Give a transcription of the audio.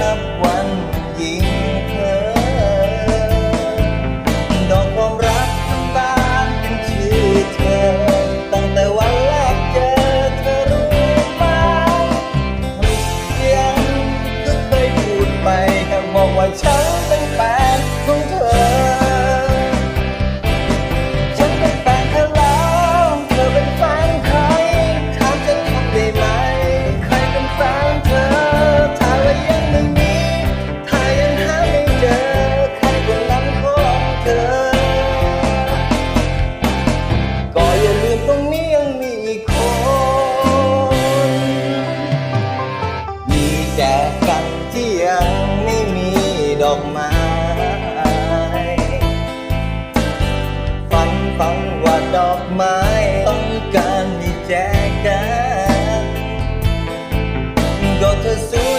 นับวันยิ่ง got to see.